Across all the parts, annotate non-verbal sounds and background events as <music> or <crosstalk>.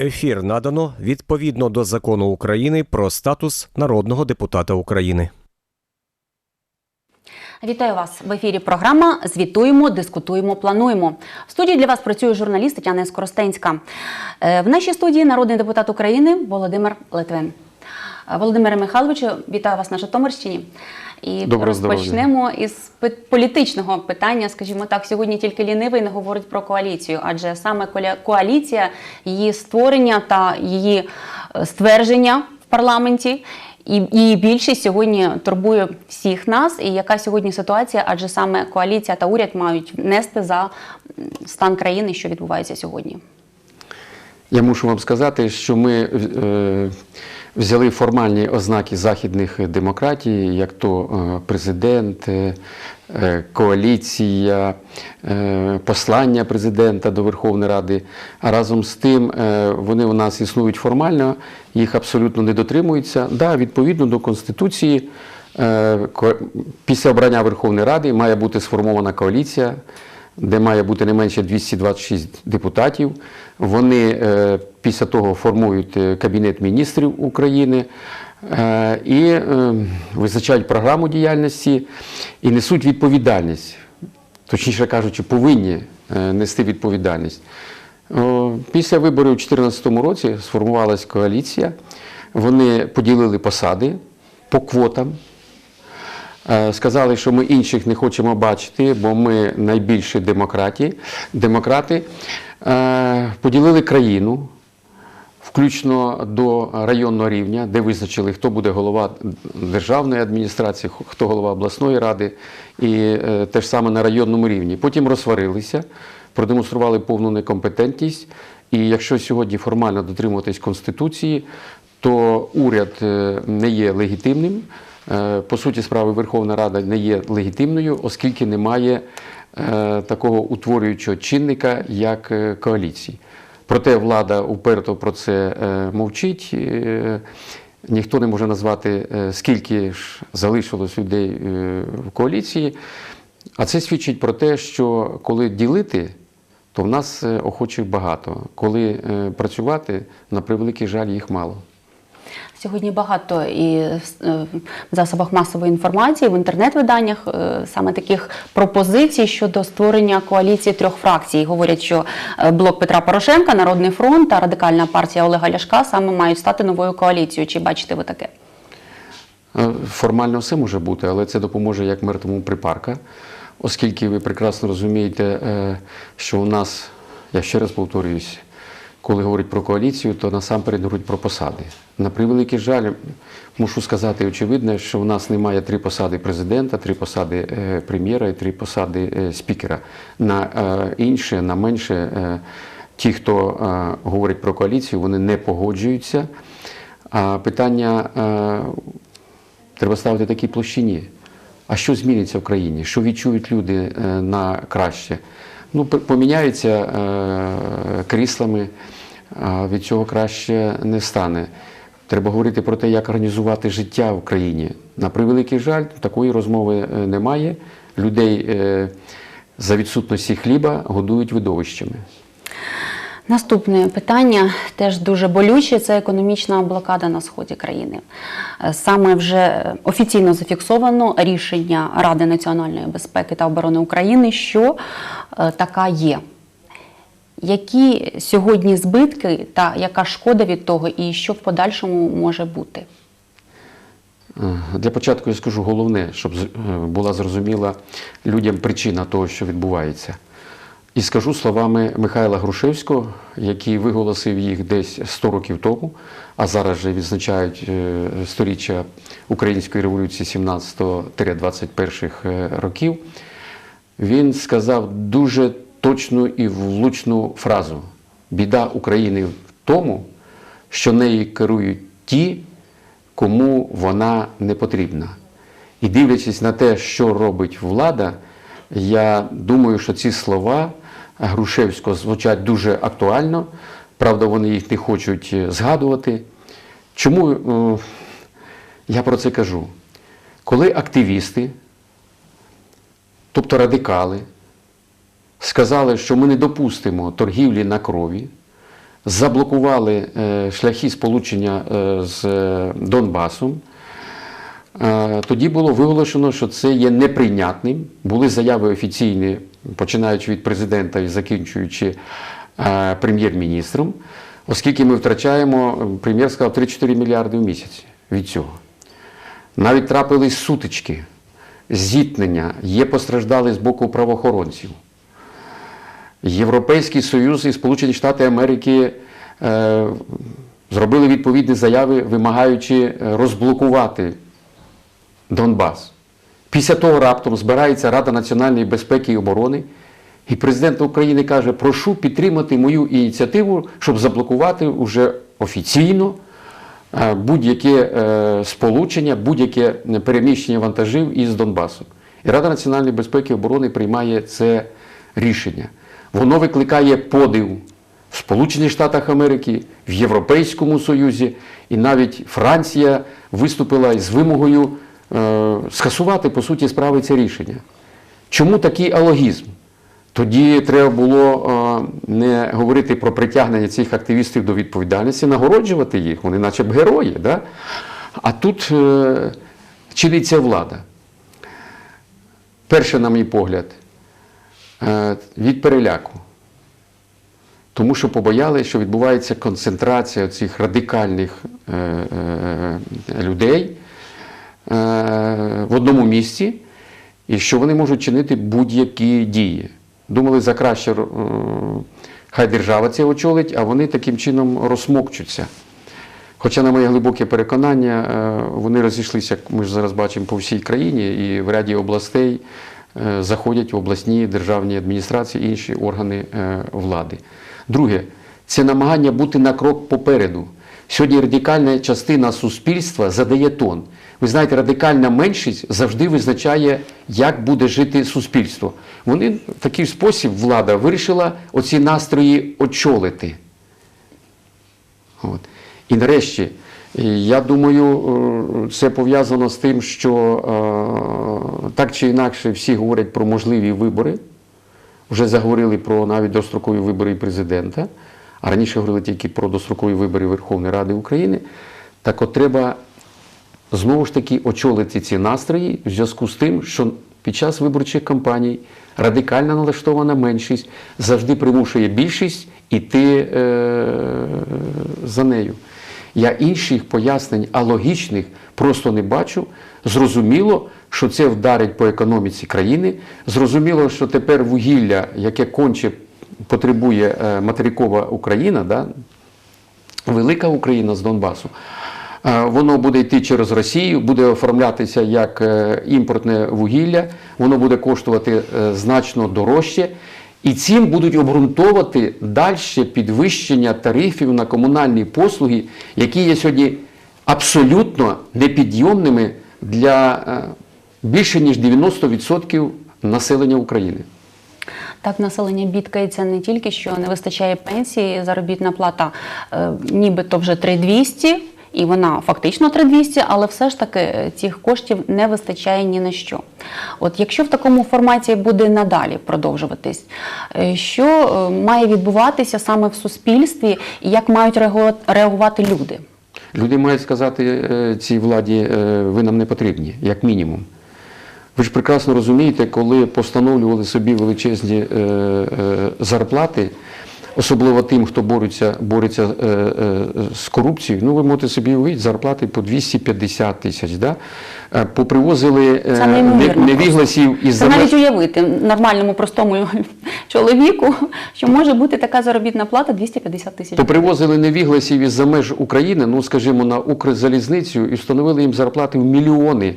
Ефір надано відповідно до закону України про статус народного депутата України. Вітаю вас в ефірі. Програма Звітуємо, дискутуємо, плануємо. В студії для вас працює журналіст Тетяна Скоростенська. Е, В нашій студії народний депутат України Володимир Литвин. Володимире Михайловичу, вітаю вас на Житомирщині. І здоров'я. розпочнемо із політичного питання. Скажімо так, сьогодні тільки лінивий не говорить про коаліцію, адже саме коаліція, її створення та її е, ствердження в парламенті. І її більшість сьогодні турбує всіх нас. І яка сьогодні ситуація? Адже саме коаліція та уряд мають нести за стан країни, що відбувається сьогодні. Я мушу вам сказати, що ми е, взяли формальні ознаки західних демократій, як то е, президент, е, е, коаліція, послання президента до Верховної Ради. А разом з тим вони у нас існують формально, їх абсолютно не дотримуються. Да, відповідно до Конституції, після обрання Верховної Ради має бути сформована коаліція де має бути не менше 226 депутатів. Вони е, після того формують е, Кабінет міністрів України е, і визначають програму діяльності і несуть відповідальність, точніше кажучи, повинні нести відповідальність. Після виборів у 2014 році сформувалась коаліція. Вони поділили посади по квотам. Сказали, що ми інших не хочемо бачити, бо ми найбільші демократі, демократи. Е, Поділили країну, включно до районного рівня, де визначили, хто буде голова державної адміністрації, хто голова обласної ради, і е, те ж саме на районному рівні. Потім розсварилися, продемонстрували повну некомпетентність. І якщо сьогодні формально дотримуватись Конституції, то уряд е, не є легітимним. По суті, справи Верховна Рада не є легітимною, оскільки немає такого утворюючого чинника, як е, коаліції. Проте влада уперто про це е, мовчить. Е, Ніхто не може назвати, е, скільки ж залишилось людей е, в коаліції. А це свідчить про те, що коли ділити, то в нас е, охочих багато. Коли е, працювати, на превеликий жаль, їх мало. Сьогодні багато і е, в засобах масової інформації, в інтернет-виданнях е, саме таких пропозицій щодо створення коаліції трьох фракцій. Говорять, що е, блок Петра Порошенка, Народний фронт та радикальна партія Олега Ляшка саме мають стати новою коаліцією. Чи бачите ви таке? Формально все може бути, але це допоможе як мертвому припарка, оскільки ви прекрасно розумієте, що у нас, я ще раз повторююсь, коли говорять про коаліцію, то насамперед говорять про посади. На превеликий жаль, мушу сказати очевидне, що у нас немає три посади президента, три посади е, прем'єра і три посади е, спікера. На е, інше, на менше, ті, хто говорить про коаліцію, вони не погоджуються. А питання треба ставити такій площині. А що зміниться в країні? Що відчують люди на краще? Ну, поміняються е, кріслами, а від цього краще не стане. Треба говорити про те, як організувати життя в країні. На превеликий жаль, такої розмови е, немає. Людей е, за відсутності хліба годують видовищами. Наступне питання теж дуже болюче. Це економічна блокада на сході країни. Е, Саме вже офіційно зафіксовано рішення Ради національної безпеки та оборони України, що е, така є. Які сьогодні збитки та яка шкода від того, і що в подальшому може бути? Е, Для початку я скажу головне, щоб була зрозуміла людям причина того, що відбувається. І скажу словами Михайла Грушевського, який виголосив їх десь 100 років тому, а зараз же відзначають е, сторіччя Української революції 17-21 е, років. Він сказав дуже точну і влучну фразу: біда України в тому, що нею керують ті, кому вона не потрібна. І дивлячись на те, що робить влада, я думаю, що ці слова Грушевського звучать дуже актуально. Правда, вони їх не хочуть е, згадувати. Чому е, я про це кажу? Коли активісти, тобто радикали, сказали, що ми не допустимо торгівлі на крові, заблокували е, шляхи сполучення з Донбасом. Е, Тоді було виголошено, що це є неприйнятним. Були заяви офіційні, починаючи від президента і закінчуючи е, прем'єр-міністром, оскільки ми втрачаємо, прем'єр сказав, 3-4 мільярди в місяць від цього. Навіть трапились сутички, зіткнення, є постраждали з боку правоохоронців. Європейський Союз і Сполучені Штати Америки е, зробили відповідні заяви, вимагаючи розблокувати Донбас. Після того раптом збирається Рада національної безпеки і оборони, і президент України каже: прошу підтримати мою ініціативу, щоб заблокувати уже офіційно е, будь-яке е, сполучення, будь-яке переміщення вантажів із Донбасу. І Рада національної безпеки і оборони приймає це рішення. Воно викликає подив в Сполучених Штатах Америки, в Європейському Союзі, і навіть Франція виступила із вимогою скасувати по суті справи це рішення. Чому такий алогізм? Тоді треба було е, не говорити про притягнення цих активістів до відповідальності, нагороджувати їх, вони наче б герої. Да? А тут е, чиниться влада. Перше, на мій погляд, е, від переляку. Тому що побоялися, що відбувається концентрація цих радикальних е, е, людей е, в одному місці, і що вони можуть чинити будь-які дії. Думали, за краще е, хай держава це очолить, а вони таким чином розсмокчуться. Хоча, на моє глибоке переконання, е, вони розійшлися, як ми ж зараз бачимо, по всій країні, і в ряді областей е, заходять в обласні державні адміністрації інші органи е, влади. Друге, це намагання бути на крок попереду. Сьогодні радикальна частина суспільства задає тон. Ви знаєте, радикальна меншість завжди визначає, як буде жити суспільство. Вони в такий спосіб влада вирішила оці настрої очолити. От. І нарешті, я думаю, е, це пов'язано з тим, що е, так чи інакше всі говорять про можливі вибори. Вже заговорили про навіть дострокові вибори президента, а раніше говорили тільки про дострокові вибори Верховної Ради України. Так от треба знову ж таки очолити ці настрої в зв'язку з тим, що під час виборчих кампаній радикально налаштована меншість завжди примушує більшість іти е, за нею. Я інших пояснень алогічних просто не бачу. Зрозуміло, що це вдарить по економіці країни. Зрозуміло, що тепер вугілля, яке конче потребує е, материкова Україна, да, велика Україна з Донбасу. Е, Воно буде йти через Росію, буде оформлятися як е, імпортне вугілля, воно буде коштувати е, значно дорожче. І цим будуть обґрунтовувати далі підвищення тарифів на комунальні послуги, які є сьогодні абсолютно непідйомними для більше ніж 90% населення України. Так, населення бідкається не тільки що не вистачає пенсії, заробітна плата нібито вже 3200, і вона фактично 3200, але все ж таки е, цих коштів не вистачає ні на що. От якщо в такому форматі буде надалі продовжуватись, е, що е, має відбуватися саме в суспільстві і як мають реагувати люди? Люди мають сказати цій владі, ви нам не потрібні, як мінімум. Ви ж прекрасно розумієте, коли постановлювали собі величезні зарплати, особливо тим, хто бореться, бореться е, е, з корупцією, ну ви можете собі уявити, зарплати по 250 тисяч. Да? Е, Попривозили е, невігласів із Це навіть уявити нормальному простому <laughs> чоловіку, що може бути така заробітна плата 250 тисяч. То привозили невігласів із-за меж України, ну скажімо, на Укрзалізницю і встановили їм зарплати в мільйони.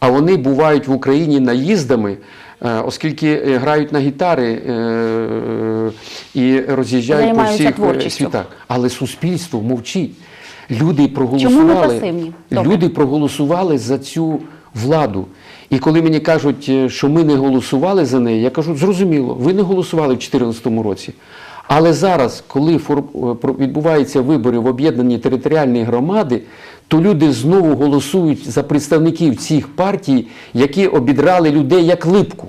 А вони бувають в Україні наїздами, оскільки е, грають на гітари е, і роз'їжджають по всіх е, світах. Але суспільство мовчить. Люди проголосували, люди проголосували за цю владу. І коли мені кажуть, е, що ми не голосували за неї, я кажу, зрозуміло, ви не голосували в 2014 році. Але зараз, коли е, відбуваються вибори в об'єднані територіальні громади, то люди знову голосують за представників цих партій, які обідрали людей як липку.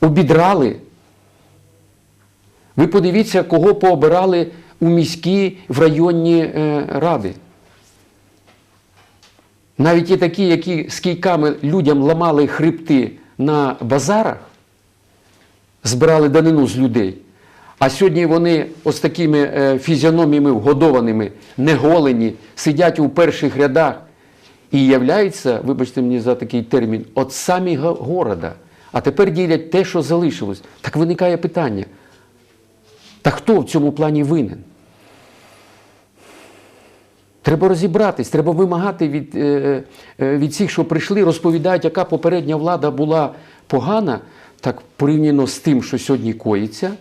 Обідрали. Ви подивіться, кого пообирали у міські, в районні е, ради. Навіть і такі, які з кійками людям ламали хребти на базарах, збирали данину з людей. А сьогодні вони ось такими е, фізіономіями вгодованими, неголені, сидять у перших рядах і являються, вибачте мені за такий термін, от самі города. А тепер ділять те, що залишилось. Так виникає питання. Та хто в цьому плані винен? Треба розібратись, треба вимагати від, е, е, від всіх, що прийшли, розповідають, яка попередня влада була погана, так порівняно з тим, що сьогодні коїться.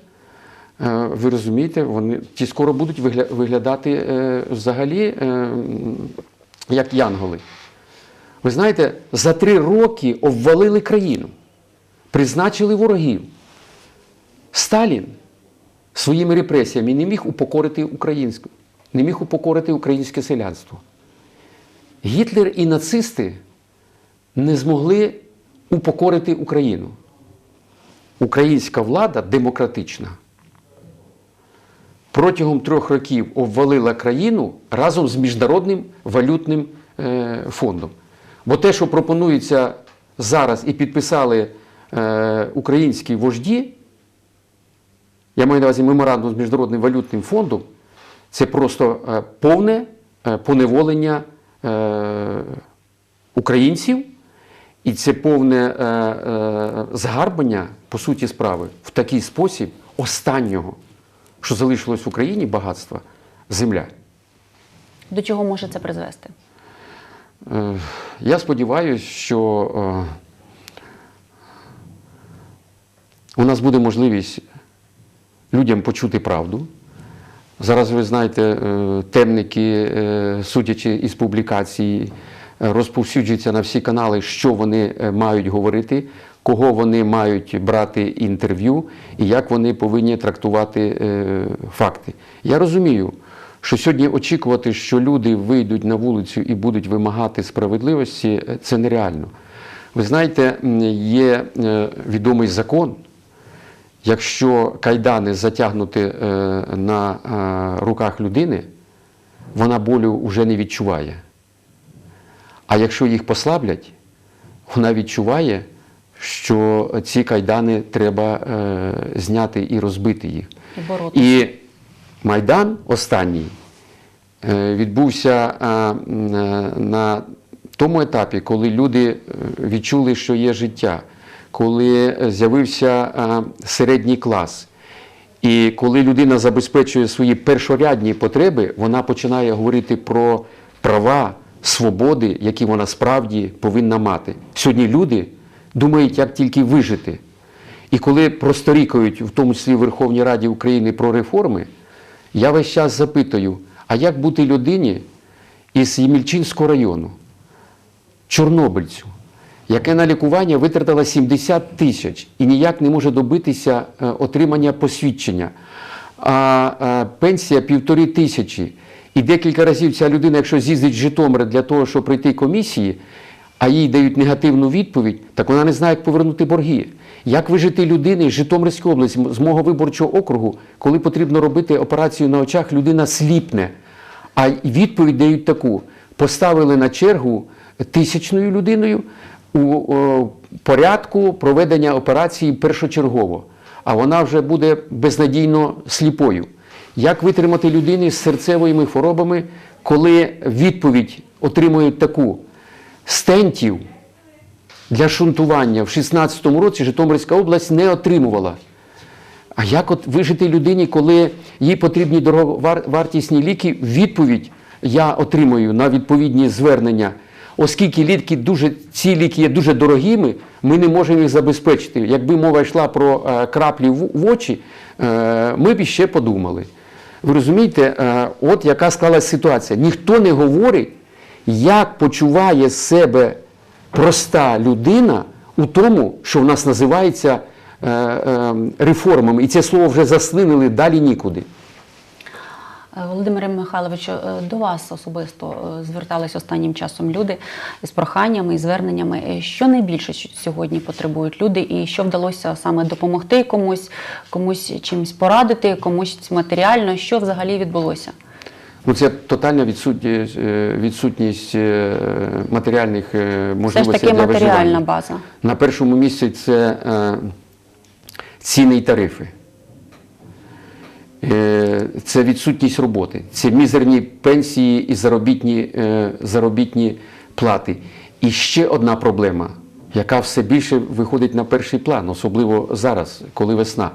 Е, Ви розумієте, вони ті скоро будуть вигля- виглядати е, взагалі е, як янголи. Ви знаєте, за три роки обвалили країну, призначили ворогів. Сталін своїми репресіями не міг упокорити українську, не міг упокорити українське селянство. Гітлер і нацисти не змогли упокорити Україну. Українська влада демократична протягом трьох років обвалила країну разом з Міжнародним валютним е, фондом. Бо те, що пропонується зараз і підписали е, українські вожді, я маю на увазі меморандум з Міжнародним валютним фондом, це просто е, повне поневолення українців, і це повне е, згарбання, по суті справи, в такий спосіб останнього, що залишилось в Україні багатства земля. До чого може це призвести? Е, Я сподіваюся, що е, у нас буде можливість людям почути правду. Зараз ви знаєте, е, темники, судячи із публікації, розповсюджуються на всі канали, що вони мають говорити, кого вони мають брати інтерв'ю і як вони повинні трактувати е, факти. Я розумію, що сьогодні очікувати, що люди вийдуть на вулицю і будуть вимагати справедливості, е, це нереально. Ви знаєте, є е, відомий закон. Якщо кайдани затягнути на руках людини, вона болю вже не відчуває. А якщо їх послаблять, вона відчуває, що ці кайдани треба е, зняти і розбити їх. І. І Майдан останній е, відбувся е, е, на тому етапі, коли люди е, відчули, що є життя, коли з'явився е, середній клас. І коли людина забезпечує свої першорядні потреби, вона починає говорити про права, свободи, які вона справді повинна мати. Сьогодні люди думають, як тільки вижити. І коли просторікають, в тому числі в Верховній Раді України про реформи, я весь час запитую, а як бути людині із Ємільчинського району, чорнобильцю, яке на лікування витратила 70 тисяч і ніяк не може добитися е, отримання посвідчення, а е, пенсія півтори тисячі. І декілька разів ця людина, якщо з'їздить з Житомира для того, щоб пройти комісії, а їй дають негативну відповідь, так вона не знає, як повернути борги. Як вижити людини з Житомирської області, з мого виборчого округу, коли потрібно робити операцію на очах, людина сліпне. А відповідь дають таку: поставили на чергу тисячною людиною у порядку проведення операції першочергово, а вона вже буде безнадійно сліпою. Як витримати людини з серцевими хворобами, коли відповідь отримують таку стентів для шунтування в 16-му році Житомирська область не отримувала. А як от вижити людині, коли їй потрібні дороговартісні ліки? Відповідь я отримую на відповідні звернення. Оскільки ліки дуже, ці ліки є дуже дорогими, ми не можемо їх забезпечити. Якби мова йшла про е, краплі в, очі, е, ми б іще подумали. Ви розумієте, е, от яка склалася ситуація. Ніхто не говорить, як почуває себе проста людина у тому, що в нас називається е, е, реформами. І це слово вже заслинили далі нікуди. Е, Володимире Михайловичу, до вас особисто звертались останнім часом люди з проханнями і зверненнями. Що найбільше сьогодні потребують люди, і що вдалося саме допомогти комусь, комусь чимось порадити, комусь матеріально? Що взагалі відбулося? Ну, це тотальна відсутність, е, відсутність е, матеріальних е, Все ж можливостей таки для матеріальна база. На першому місці це ціни і тарифи. Це відсутність роботи, це мізерні пенсії і заробітні, заробітні плати. І ще одна проблема, яка все більше виходить на перший план, особливо зараз, коли весна.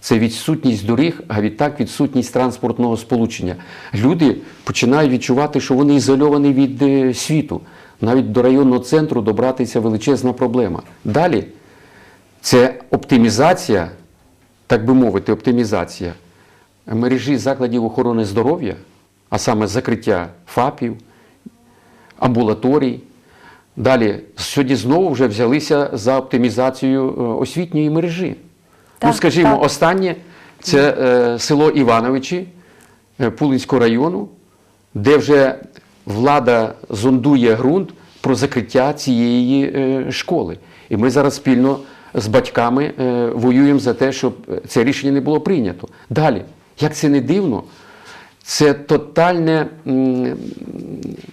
Це відсутність доріг, а відтак відсутність транспортного сполучення. Люди починають відчувати, що вони ізольовані від е, світу. Навіть до районного центру добратися величезна проблема. Далі це оптимізація, так би мовити, оптимізація мережі закладів охорони здоров'я, а саме закриття ФАПів, амбулаторій. Далі сьогодні знову вже взялися за оптимізацію е, освітньої мережі. Ну, скажімо, так. останнє це е, село Івановичі е, Пулинського району, де вже влада зондує ґрунт про закриття цієї е, школи. І ми зараз спільно з батьками е, воюємо за те, щоб це рішення не було прийнято. Далі, як це не дивно, це тотальне м,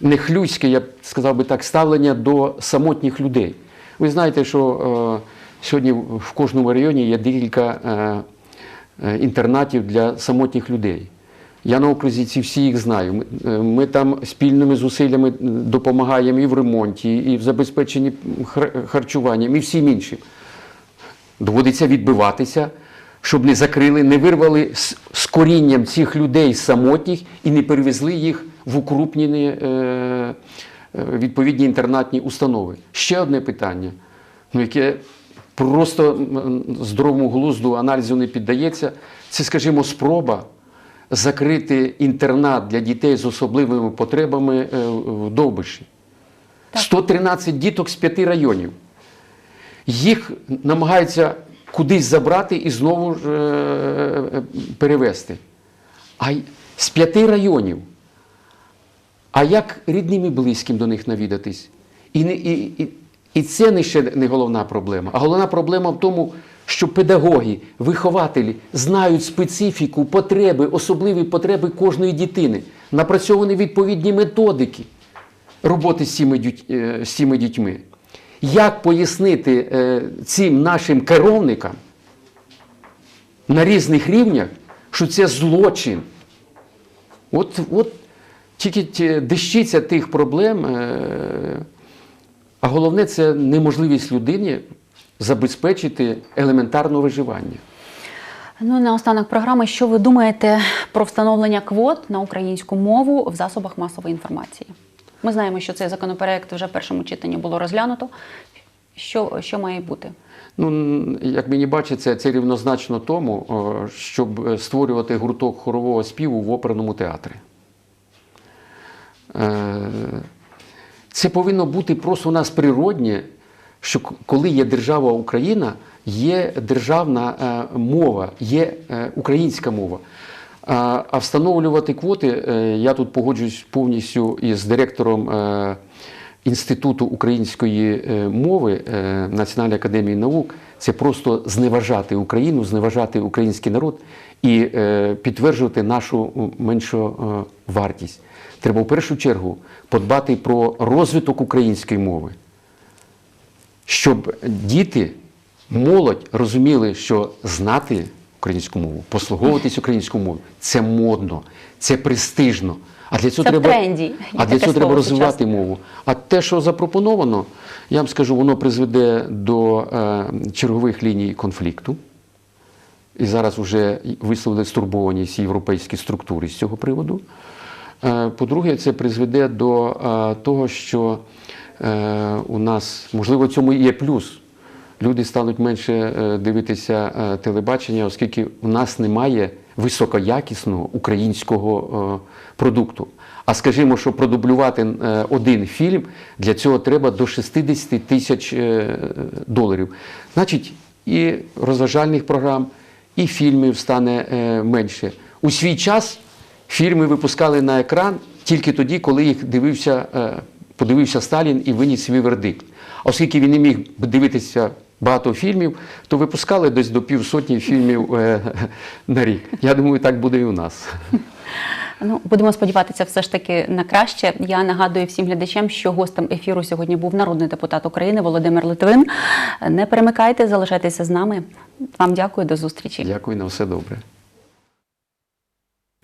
нехлюйське, я б сказав би так, ставлення до самотніх людей. Ви знаєте, що е, сьогодні в кожному районі є декілька е, е, інтернатів для самотніх людей. Я на окрузі ці всі їх знаю. Ми, е, там спільними зусиллями допомагаємо і в ремонті, і в забезпеченні харчуванням, і всім іншим. Доводиться відбиватися, щоб не закрили, не вирвали з, корінням цих людей самотніх і не перевезли їх в укрупнені відповідні інтернатні установи. Ще одне питання, ну, яке просто здоровому глузду аналізу не піддається, це, скажімо, спроба закрити інтернат для дітей з особливими потребами е, в Довбиші. 113 діток з п'яти районів їх намагаються кудись забрати і знову ж е, перевести. А з п'яти районів. А як рідним і близьким до них навідатись? І, і, і, і це не ще не головна проблема. А головна проблема в тому, що педагоги, вихователі знають специфіку, потреби, особливі потреби кожної дитини, напрацьовані відповідні методики роботи з цими, е, з цими дітьми. Як пояснити е, цим нашим керівникам на різних рівнях, що це злочин? От, от тільки ті- дещиця тих проблем, е, а головне це неможливість людині забезпечити елементарне виживання. Ну, наостанок програми, що ви думаєте про встановлення квот на українську мову в засобах масової інформації? Ми знаємо, що цей законопроект вже в першому читанні було розглянуто. Що, що має бути? Ну, як мені бачиться, це рівнозначно тому, щоб створювати гурток хорового співу в оперному театрі. Е, Це повинно бути просто у нас природнє, що коли є держава Україна, є державна е, мова, є е, українська мова. А встановлювати квоти, е, я тут погоджуюсь повністю із директором Інституту української е, мови е, Національної академії наук, це просто зневажати Україну, зневажати український народ і е, підтверджувати нашу меншу вартість. Треба в першу чергу подбати про розвиток української мови, щоб діти, молодь розуміли, що знати українську мову, послуговуватись українською мовою це модно, це престижно. А для цього Це в треба, тренді, а для цього треба розвивати сучасне. мову. А те, що запропоновано, я вам скажу, воно призведе до е, чергових ліній конфлікту. І зараз вже висловили стурбованість європейські структури з цього приводу. Е, По-друге, це призведе до е, того, що е, у нас, можливо, в цьому є плюс. Люди стануть менше е, дивитися е, телебачення, оскільки у нас немає високоякісного українського е, продукту. А скажімо, щоб продублювати е, один фільм, для цього треба до 60 тисяч е, доларів. Значить, і розважальних програм, і фільмів стане менше. У свій час Фільми випускали на екран тільки тоді, коли їх дивився, подивився Сталін і виніс свій вердикт. Оскільки він не міг дивитися багато фільмів, то випускали десь до півсотні фільмів е, на рік. Я думаю, так буде і у нас. Ну, будемо сподіватися, все ж таки на краще. Я нагадую всім глядачам, що гостем ефіру сьогодні був народний депутат України Володимир Литвин. Не перемикайте, залишайтеся з нами. Вам дякую, до зустрічі. Дякую на все добре.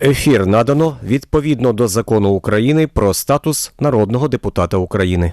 Ефір надано відповідно до закону України про статус народного депутата України.